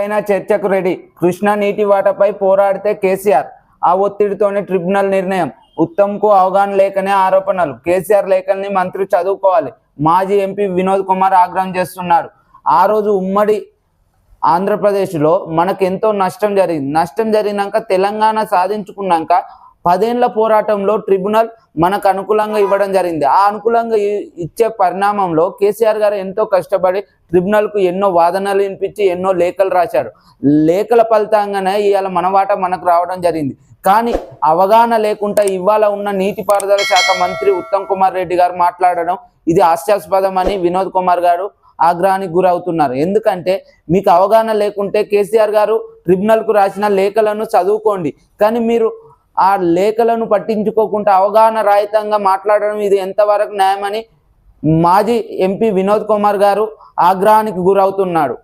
అయినా చర్చకు రెడీ. కృష్ణా నీటి వాటపై పోరాడితే కేసీఆర్. ఆ ఒత్తిడితోనే ట్రిబ్యునల్ నిర్ణయం. ఉత్తమ్కు అవగాహన లేకనే ఆరోపణలు. కేసీఆర్ లేఖల్ని మంత్రి చదువుకోవాలి. మాజీ ఎంపీ వినోద్ కుమార్ ఆగ్రహం చేస్తున్నాడు. ఆ రోజు ఉమ్మడి ఆంధ్రప్రదేశ్లో మనకు ఎంతో నష్టం జరిగింది. నష్టం జరిగినాక తెలంగాణ సాధించుకున్నాక పదేళ్ళ పోరాటంలో ట్రిబ్యునల్ మనకు అనుకూలంగా ఇవ్వడం జరిగింది. ఆ అనుకూలంగా ఇ- ఇచ్చే పరిణామంలో కేసీఆర్ గారు ఎంతో కష్టపడి ట్రిబ్యునల్కు ఎన్నో వాదనలు వినిపించి ఎన్నో లేఖలు రాశారు. లేఖల ఫలితంగానే ఇవాళ మన వాట మనకు రావడం జరిగింది. కానీ అవగాహన లేకుండా ఇవాళ ఉన్న నీటిపారుదల శాఖ మంత్రి ఉత్తమ్ కుమార్ రెడ్డి గారు మాట్లాడడం ఇది హాస్యాస్పదమని వినోద్ కుమార్ గారు ఆగ్రహానికి గురవుతున్నారు. ఎందుకంటే మీకు అవగాహన లేకుంటే కేసీఆర్ గారు ట్రిబ్యునల్కు రాసిన లేఖలను చదువుకోండి. కానీ మీరు ఆ లేఖలను పట్టించుకోకుండా అవగాహన రాహితంగా మాట్లాడడం ఇది ఎంతవరకు న్యాయమని మాజీ ఎంపీ వినోద్ కుమార్ గారు ఆగ్రహానికి గురవుతున్నాడు.